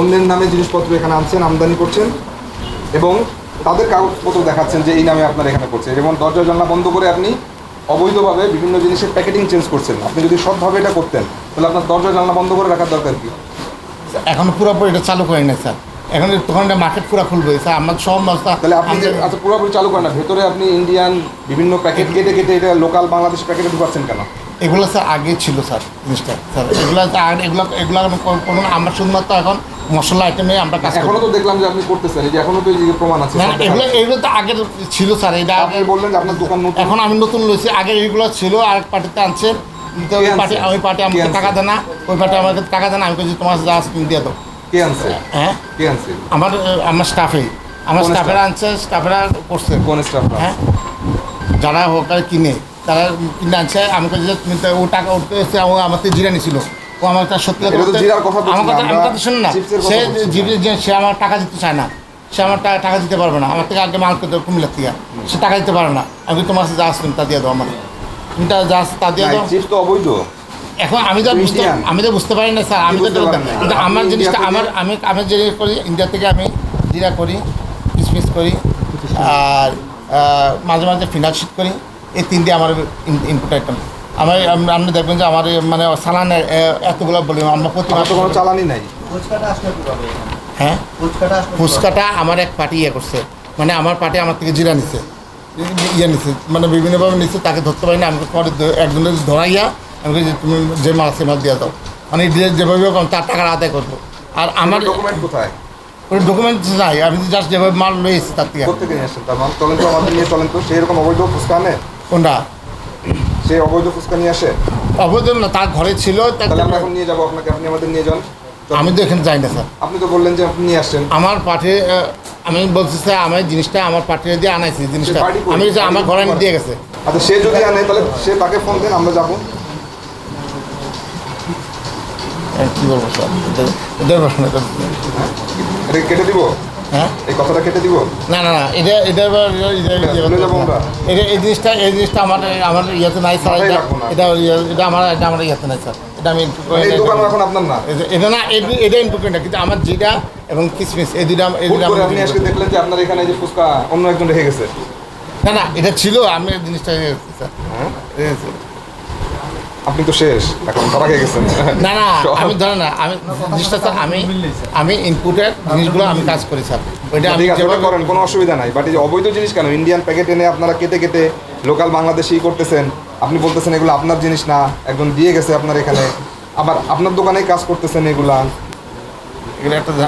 অন্যের নামে জিনিসপত্র এখানে আনছেন আমদানি করছেন এবং তাদের কাগজপত্র দেখাচ্ছেন যে এই নামে আপনার এখানে করছে যেমন দরজা জানলা বন্ধ করে আপনি অবৈধভাবে বিভিন্ন জিনিসের প্যাকেটিং চেঞ্জ করছেন। আপনি যদি সৎভাবে এটা করতেন তাহলে আপনার দরজা জানলা বন্ধ করে রাখার দরকার কি? এখন পুরোপুরি এটা চালু করি না স্যার। এখন তখন এটা মার্কেট পুরো খুলবে স্যার আমার সব ব্যবস্থা তাহলে আপনি যে আচ্ছা পুরোপুরি চালু করেন না। ভেতরে আপনি ইন্ডিয়ান বিভিন্ন প্যাকেট কেটে কেটে এটা লোকাল বাংলাদেশ প্যাকেটে ঢুকাচ্ছেন কেন? এগুলো স্যার আগে ছিল স্যার জিনিসটা। স্যার এগুলো এগুলো এগুলো কোনো আমরা শুধুমাত্র এখন মশলা আইটেমে আমরা কাজ এখনও তো দেখলাম যে আপনি করতেছেন এই যে এখনও তো এই প্রমাণ আছে না এগুলো এগুলো তো আগের ছিল স্যার এটা আপনি বললেন যে আপনার দোকান নতুন। এখন আমি নতুন লইছি আগে এইগুলো ছিল আর পার্টিতে আনছে ওই পার্টি ওই পার্টি আমাকে টাকা দেয় না ওই পার্টি আমাকে টাকা দেয় না আমি বলছি তোমার যা তুমি দিয়ে দাও। কে আনছে? হ্যাঁ? কে আনছে? আমার আমার স্টাফে আমার স্টাফেরা আনছে স্টাফেরা করছে। কোন স্টাফ হ্যাঁ? যারা হোকার কিনে তারা কিনে আনছে আমাকে যে ও টাকা উঠতে আমার থেকে জিরা নিছিল। আমার তার সত্যি কথা শুনুন না সে সে আমার টাকা দিতে চায় না। সে আমার টাকা দিতে পারবে না। আমার থেকে আগে মাল করতে কুমিল্লার থেকে। সে টাকা দিতে পারে না। আমি তোমার কাছে যা আসবেন তা দিয়ে দাও আমার তুমি তা যা তা দিয়ে দাও। তো অবৈধ। এখন আমি তো বুঝতে আমি তো বুঝতে পারি না স্যার। আমি তো? কিন্তু আমার জিনিসটা আমার আমি আমি যে করি ইন্ডিয়া থেকে আমি জিরা করি কিসমিস করি আর মাঝে মাঝে ফিনান্সিট করি। এই তিন দিয়ে আমার ইনপুট আইটেম আমার আপনি দেখবেন যে আমার মানে চালান এতগুলো বলি আমরা প্রতি তো কোনো মাসে চালানি নাই? হ্যাঁ? ফুচকাটা আসলে ফুচকাটা আমার এক পার্টি ইয়ে করছে। মানে আমার পার্টি আমার থেকে জিরা নিছে। ইয়ে নিছে। মানে বিভিন্নভাবে নিচ্ছে তাকে ধরতে পারি না। আমি পরে একজনের ধরাইয়া আমি বলি যে তুমি যে মাল আছে মাল দিয়ে দাও। মানে যেভাবে হোক তার টাকার আদায় করব। আর আমার ডকুমেন্ট কোথায়? কোনো ডকুমেন্ট নাই। আমি জাস্ট যেভাবে মাল লয়েছি তার থেকে। কোথেকে নিয়ে আসছেন? তার মানে চলেন তো আমাদের নিয়ে চলেন তো। সেই রকম অবৈধ ফুচকা আনে? কোনটা? সে অবৈধ ফুচকা নিয়ে আসে? অবৈধ না তার ঘরে ছিল তাহলে আমরা এখন নিয়ে যাব আপনাকে আপনি আমাদের নিয়ে যান। আমি তো এখানে যাই না স্যার। আপনি তো বললেন যে আপনি নিয়ে আসছেন। আমার পাঠে আমি বলছি স্যার আমার জিনিসটা আমার পাঠিয়ে দিয়ে আনাইছি জিনিসটা। আমি আমার ঘরে দিয়ে গেছে। আচ্ছা সে যদি আনে তাহলে সে তাকে ফোন দেন আমরা যাব। কী বলব স্যার? এটা- এটা কেটে দিব? হ্যাঁ? এই কথাটা কেটে দিব? না না না এটা এটা ভুলে যাব আমরা। এটা এই জিনিসটা এই জিনিসটা আমার আমার ইয়েতে নাই স্যার এটা এটা এটা আমার এটা আমার ইয়েতে নাই স্যার। এটা আমি এখন আপনার না? এটা- না এটা- এটা ইম্পর্টেন্ট না কিন্তু আমার জিরা এবং কিসমিস এই দুটা এই দুটা আপনি আজকে দেখলেন যে আপনার এখানে যে ফুচকা অন্য একজন রেখে গেছে। না না এটা ছিল আমি জিনিসটা ইয়ে স্যার। হ্যাঁ? আপনি তো শেষ। এখন ধরা খেয়ে গেছেন। না না আমি ধরে না আমি জিনিসটা স্যার আমি আমি ইনপুটের জিনিসগুলো আমি কাজ করি স্যার। ওইটা ঠিক আছে ওটা করেন কোনো অসুবিধা নাই। বাট এই অবৈধ জিনিস কেন? ইন্ডিয়ান প্যাকেট এনে আপনারা কেটে কেটে লোকাল বাংলাদেশি করতেছেন। আপনি বলতেছেন এগুলো আপনার জিনিস না একজন দিয়ে গেছে আপনার এখানে। আবার আপনার দোকানেই কাজ করতেছেন এগুলা।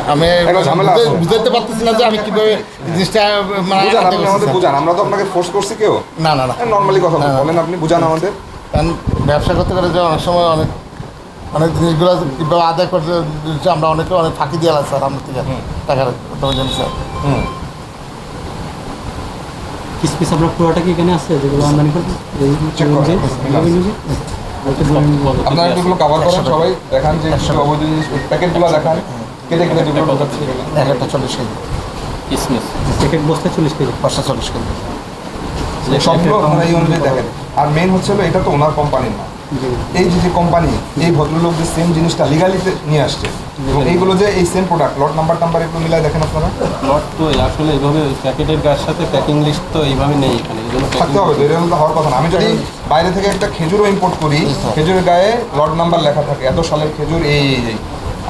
আমি। বুঝতে- পারতেছি না যে আমি কীভাবে জিনিসটা মানে আমাদের। বুঝান। আমরা তো আপনাকে ফোর্স করছি কেউ। না না না। নর্মালি কথা। বলেন আপনি বুঝান আমাদের। কারণ ব্যবসা করতে গেলে যে অনেক সময় অনেক অনেক জিনিসগুলো কীভাবে আদায় করতে আমরা অনেকে অনেক ফাঁকি দিয়ে স্যার আপনার থেকে টাকার জন্য স্যার। হুম। কিসমিস আপনার পুরোটা কি এখানে আছে? যেগুলো আমদানি করতে আপনারা একটু এগুলো কভার করেন সবাই দেখান যে অবৈধ জিনিস প্যাকেটগুলো দেখান। কেটে কেটে যেগুলো ঢোকাচ্ছে এক একটা চল্লিশ কেজি। কিসমিস এক বস্তায় চল্লিশ কেজি। পাঁচটা চল্লিশ কেজি। সবগুলো আপনারা এই অনুযায়ী দেখেন। আর মেইন হচ্ছে এটা তো ওনার কোম্পানি না। এই যে যে কোম্পানি এই ভদ্রলোক যে সেম জিনিসটা লিগালিতে নিয়ে আসছে। এবং এইগুলো যে এই সেম প্রোডাক্ট লট নাম্বার টাম্বার এগুলো মিলাই দেখেন আপনারা। প্লট তো আসলে এইভাবে প্যাকেটের গায়ের সাথে প্যাকিং লিস্ট তো এইভাবে নেই এখানে থাকতে হবে তো এটা হওয়ার কথা না। আমি যদি বাইরে থেকে একটা খেজুরও ইম্পোর্ট করি খেজুরের গায়ে লট নাম্বার লেখা থাকে এত সালের খেজুর এই এই এই।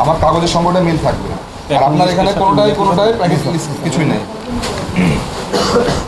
আমার কাগজের সঙ্গে মিল থাকবে আর আপনার এখানে কোনোটাই কোনোটাই প্যাকেট কিছুই নেই।